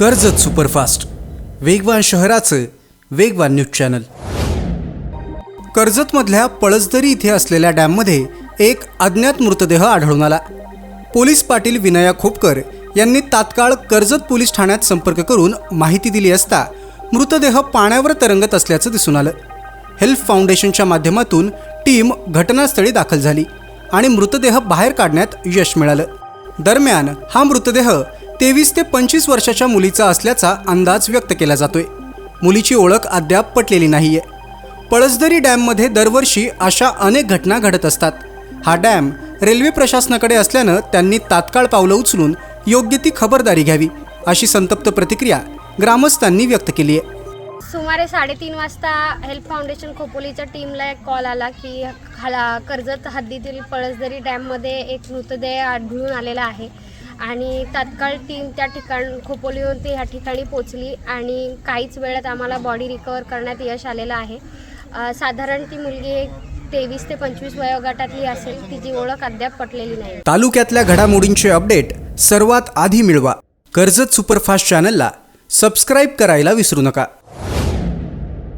Karjat superfast. वेगवान शहराचं वेगवान न्यूज चॅनल. कर्जतमधल्या पळसदरी इथे असलेल्या डॅममध्ये एक अज्ञात मृतदेह आढळून आला. पोलीस पाटील विनया खोपकर यांनी तात्काळ कर्जत पोलीस ठाण्यात संपर्क करून माहिती दिली असता मृतदेह पाण्यावर तरंगत असल्याचं दिसून आलं. हेल्प फाउंडेशनच्या माध्यमातून टीम घटनास्थळी दाखल झाली आणि मृतदेह बाहेर काढण्यात यश मिळालं. दरम्यान हा मृतदेह तेवीस ते पंचवीस वर्षाच्या मुलीचा असल्याचा अंदाज व्यक्त केला जातोय. मुलीची ओळख अद्याप पटलेली नाहीये. पळसदरी डॅममध्ये दरवर्षी अशा अनेक घटना घडत असतात. हा डॅम रेल्वे प्रशासनाकडे असल्यानं त्यांनी तात्काळ पावलं उचलून योग्य ती खबरदारी घ्यावी अशी संतप्त प्रतिक्रिया ग्रामस्थांनी व्यक्त केली आहे. सुमारे साडेतीन वाजता हेल्प फाउंडेशन खोपोलीच्या टीमला एक कॉल आला की खाला कर्जत हद्दीतील पळसदरी डॅममध्ये एक मृतदेह आढळून आलेला आहे. आणि तात्काळ टीम त्या ठिकाण खोपोलीहून ती ह्या ठिकाणी पोचली आणि काहीच वेळात आम्हाला बॉडी रिकवर करण्यात यश आलेलं आहे. साधारण ती मुलगी एक तेवीस ते पंचवीस वयोगटातली असेल तिची ओळख अद्याप पटलेली नाही. तालुक्यातल्या घडामोडींचे अपडेट सर्वात आधी मिळवा. कर्जत सुपरफास्ट चॅनलला सबस्क्राईब करायला विसरू नका.